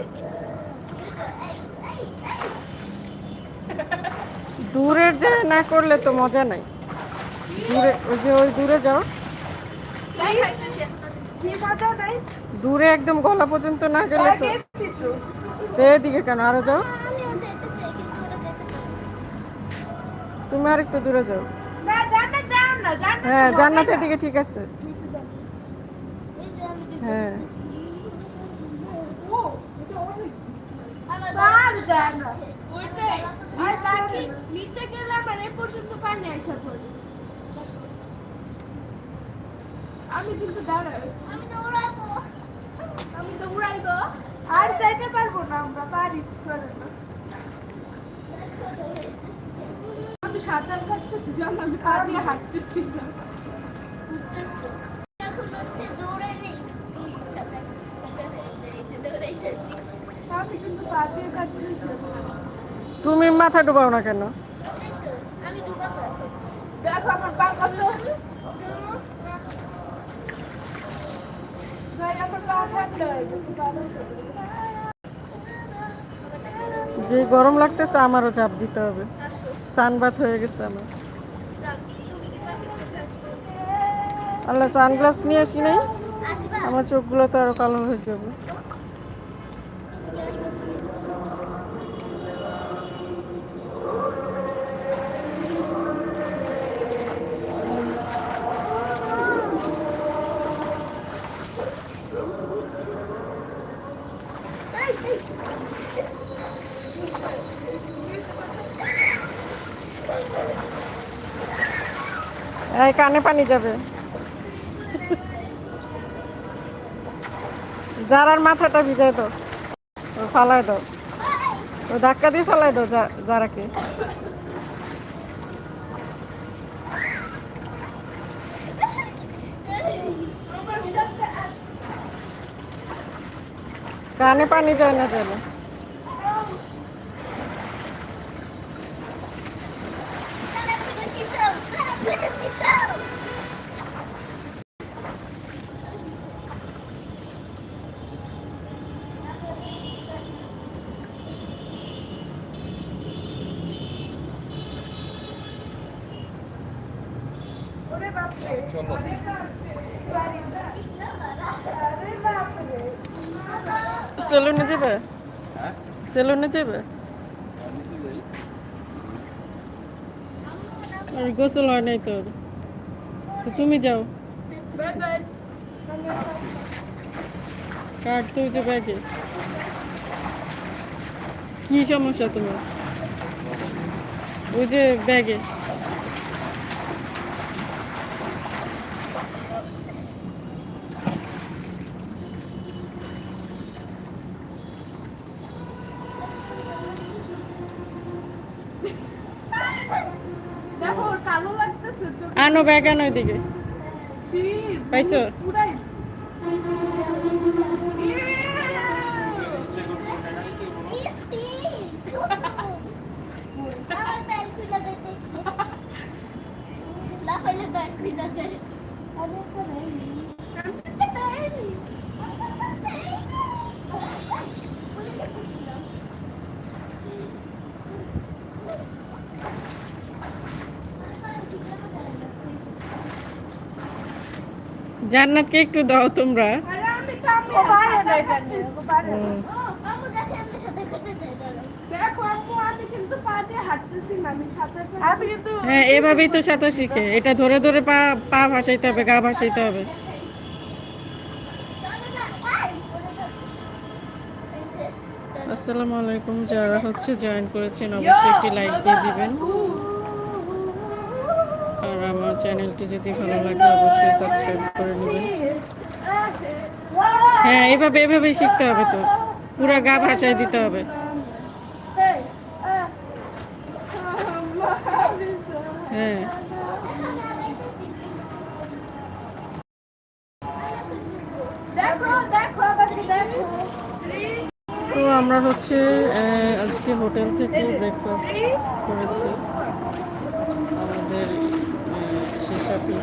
দূরের যে না করলে তো মজা নাই। দূরে, ওই যে ওই দূরে যাও। দূরে একদম গলা পর্যন্ত না গেলে তো। এদিকে কেন, আরও যাও। তুমি আর একটু দূরে যাও। হ্যাঁ জান্নাতের দিকে ঠিক আছে। হ্যাঁ। আমার যায় না। ওইটাই। আর বাকি নিচে গেলে আবার এই পর্যন্ত পানি আসা পড়ে। আমি কিন্তু দাঁড়াই আমি দৌড়াবো। আমি তো উড়াইবো আর যাইতে পারব না আমরা করে না আমি সাঁতার কাটতেছি যখন আমি পা দিয়ে হাঁটতেছি না। তুমি মাথা ডুবাও না কেন। যে গরম লাগতেছে আমারও চাপ দিতে হবে সানবাত হয়ে গেছে আমার? আল্লাহ সানগ্লাস নিয়ে আসি নাই আমার চোখগুলো তো আরও কালো হয়ে যাবে এই কানে পানি যাবে। যারার মাথাটা ভিজাই দাও ফালাই দাও। ও ধাক্কা দিয়ে ফালাই দাও যারাকে। কানে পানি যায় না যেন তারা ফিরেছি যাও, তারা ফিরেছি যাও। ওরে বাপরে চলো। সেলুনে যাবে? হ্যাঁ? সেলুনে যাবে? আর গোসল হয় নাই তোর। তো তুমি যাও। কার্ড তো যে ব্যাগে? কি সমস্যা তোমার? ওই যে ব্যাগে। আনো ব্যাগ আনো ওইদিকে পাইছো? না হইলে ব্যাগ খুলে যায়। আমি একটা পাইনি। আমি একটা পাইনি। আমি একটা পাইনি। ভুলে গেছিলাম। জান্নাতকে একটু দাও তোমরা আরে আমি তো আমি ও পারে না এটা নিয়ে ও পারে না। ও, আম্মু দেখে আমি সাথে কেটে যাই, দাঁড়াও। দেখো আম্মু আমি কিন্তু পা দিয়ে হাঁটতেছি না আমি সাথে আমি কিন্তু হ্যাঁ এভাবেই তো সাঁতার শিখে। এটা ধরে ধরে পা পা ভাসাইতে হবে, গা ভাসাইতে হবে। আসসালামু আলাইকুম, যারা হচ্ছে জয়েন করেছেন, অবশ্যই একটি লাইক দিয়ে দিবেন। আর আমার চ্যানেলটি যদি ভালো লাগে অবশ্যই সাবস্ক্রাইব করে নেবেন। হ্যাঁ এভাবে, এভাবেই শিখতে হবে তো। পুরো গা ভাসায় দিতে হবে। হ্যাঁ। তো আমরা হচ্ছে আজকে হোটেল থেকে ব্রেকফাস্ট করেছি। আমাদের ছিল।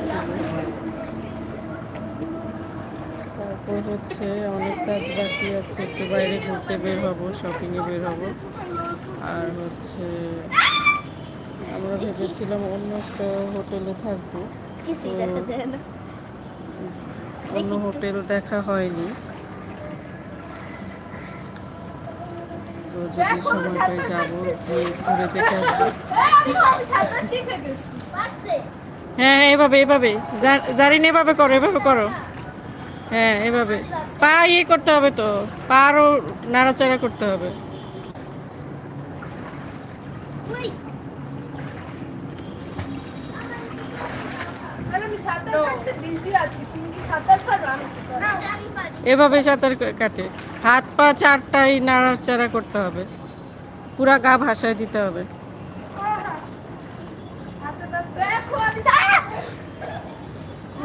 তারপর হচ্ছে অনেক কাজ বাকি আছে একটু বাইরে ঘুরতে বের হব শপিংয়ে বের হব। আর হচ্ছে আমরা ভেবেছিলাম অন্য একটা হোটেলে থাকব। অন্য হোটেল দেখা হয়নি। তো যদি সময় পাই যাব ঘুরে দেখে আসব। হ্যাঁ এভাবে এভাবে। জারিন এভাবে করো এভাবে করো। হ্যাঁ এভাবে। পা ইয়ে করতে হবে তো। পা আরও নাড়াচাড়া করতে হবে। এভাবে সাঁতার কাটে। হাত পা চারটাই নাড়াচাড়া করতে হবে। পুরা গা ভাসায় দিতে হবে হাতটা দেখো আমি সারা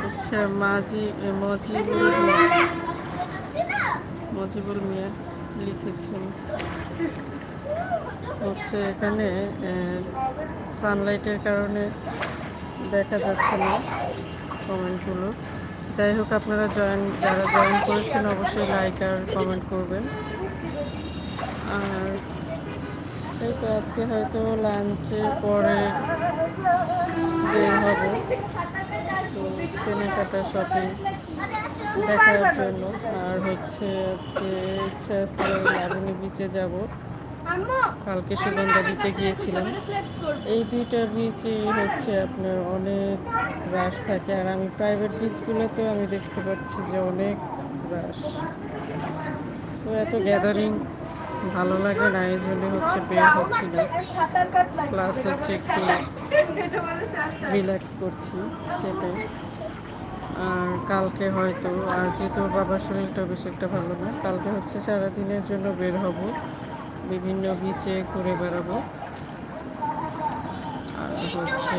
আচ্ছা মাজি মজিবুল মজিবুল মিয়া লিখেছেন হচ্ছে এখানে সানলাইটের কারণে দেখা যাচ্ছে না কমেন্টগুলো যাই হোক আপনারা জয়েন যারা জয়েন করেছেন অবশ্যই লাইক আর কমেন্ট করবেন। আর এই তো আজকে হয়তো লাঞ্চের পরে বের হব। কেনাকাটা শপিং দেখার জন্য। আর হচ্ছে আজকে ইচ্ছা আছে লাবণী বিচে যাব। কালকে সুগন্ধা বিচে গিয়েছিলাম। এই দুইটা বিচই হচ্ছে আপনার অনেক রাশ থাকে। আর আমি প্রাইভেট বিচগুলোতেও আমি দেখতে পাচ্ছি যে অনেক রাশ তো এত গ্যাদারিং ভালো লাগে না, এই জন্য হচ্ছে বের হচ্ছি না। প্লাস হচ্ছে একটু রিল্যাক্স করছি, সেটাই। আর কালকে হয়তো, আর যেহেতু বাবার শরীরটা বেশি একটা ভালো না, কালকে হচ্ছে সারাদিনের জন্য বের হব, বিভিন্ন বিচে ঘুরে বেড়াবো। আর হচ্ছে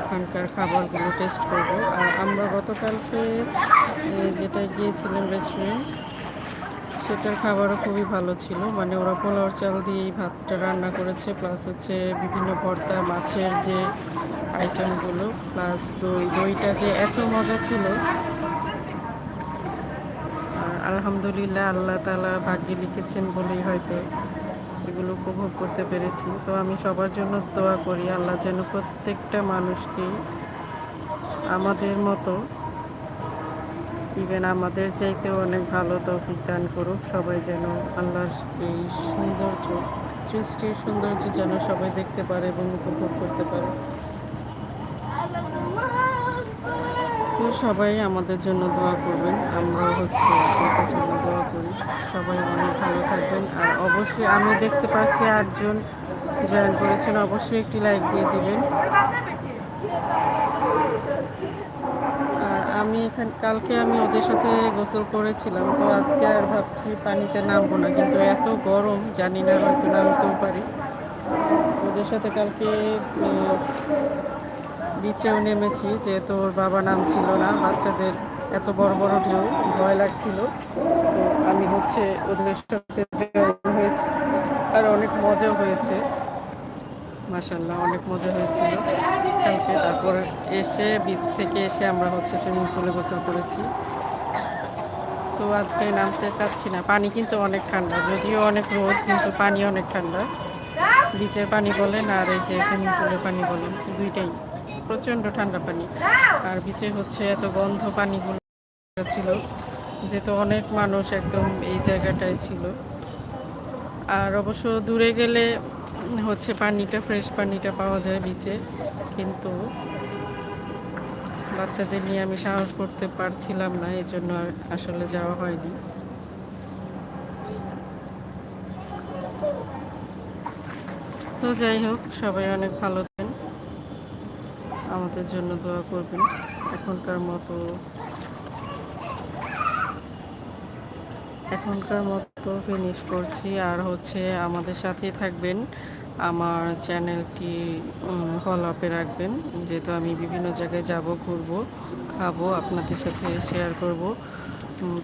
ওখানকার খাবারগুলো টেস্ট করব। আর আমরা গতকালকে যেটা গিয়েছিলাম রেস্টুরেন্ট সেটার খাবারও খুবই ভালো ছিল। মানে ওরা পোলাওর চাল দিয়ে এই ভাতটা রান্না করেছে প্লাস হচ্ছে বিভিন্ন ভর্তা, মাছের যে আইটেমগুলো প্লাস দই। দইটা যে এত মজা ছিল। আলহামদুলিল্লাহ আল্লাহ তালা ভাগ্যে লিখেছেন বলেই হয়তো এগুলো উপভোগ করতে পেরেছি। তো আমি সবার জন্য দোয়া করি, আল্লাহ যেন প্রত্যেকটা মানুষকে আমাদের মতো ইভেন আমাদের চাইতেও অনেক ভালো তৌফিক দান করুক। সবাই যেন আল্লাহর এই সৌন্দর্য, সৃষ্টির সৌন্দর্য যেন সবাই দেখতে পারে এবং উপভোগ করতে পারে। তো সবাই আমাদের জন্য দোয়া করবেন। আমরাও হচ্ছে আপনাদের জন্য দোয়া করি। সবাই অনেক ভালো থাকবেন। আর অবশ্যই আমি দেখতে পাচ্ছি আটজন জয়েন করেছেন। অবশ্যই একটি লাইক দিয়ে দিবেন। আমি এখান কালকে আমি ওদের সাথে গোসল করেছিলাম, তো আজকে আর ভাবছি পানিতে নামবো না, কিন্তু এত গরম, জানি না হয়তো নামতেও পারি। ওদের সাথে কালকে বিচেও নেমেছি, যেহেতু ওর বাবা নাম ছিল না, বাচ্চাদের এত বড় বড় ঢেউ, ভয় লাগছিল। তো আমি হচ্ছে ওদের সাথে হয়েছে। আর অনেক মজাও হয়েছে। মাসাল্লাহ অনেক মজা হয়েছিল। কালকে তারপর এসে বিচ থেকে এসে আমরা হচ্ছে সুইমিং পুলে গোসল করেছি। তো আজকে নামতে চাচ্ছি না। পানি কিন্তু অনেক ঠান্ডা, যদিও অনেক রোদ, কিন্তু পানি অনেক ঠান্ডা। বিচের পানি বলেন আর এই যে সুইমিং পুলের পানি বলেন দুইটাই। প্রচণ্ড ঠান্ডা পানি। আর বিচে হচ্ছে এত গন্ধ পানিগুলো ছিল, যেহেতু অনেক মানুষ একদম এই জায়গাটায় ছিল। আর অবশ্য দূরে গেলে হচ্ছে পানিটা ফ্রেশ পানিটা পাওয়া যায় বিচে কিন্তু বাচ্চাদের নিয়ে আমি সাহস করতে পারছিলাম না এই জন্য আসলে যাওয়া হয়নি। তো যাই হোক, সবাই অনেক ভালো থাকেন। আমাদের জন্য দোয়া করবেন। এখনকার মতো এখনকার মতো ফিনিশ করছি। আর হচ্ছে আমাদের সাথেই থাকবেন। আমার চ্যানেলটি ফলো আপে রাখবেন। যেহেতু আমি বিভিন্ন জায়গায় যাব, ঘুরব, খাব, আপনাদের সাথে শেয়ার করব।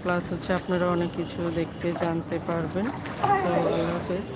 প্লাস হচ্ছে আপনারা অনেক কিছু দেখতে, জানতে পারবেন। সো আল্লাহ হাফেজ।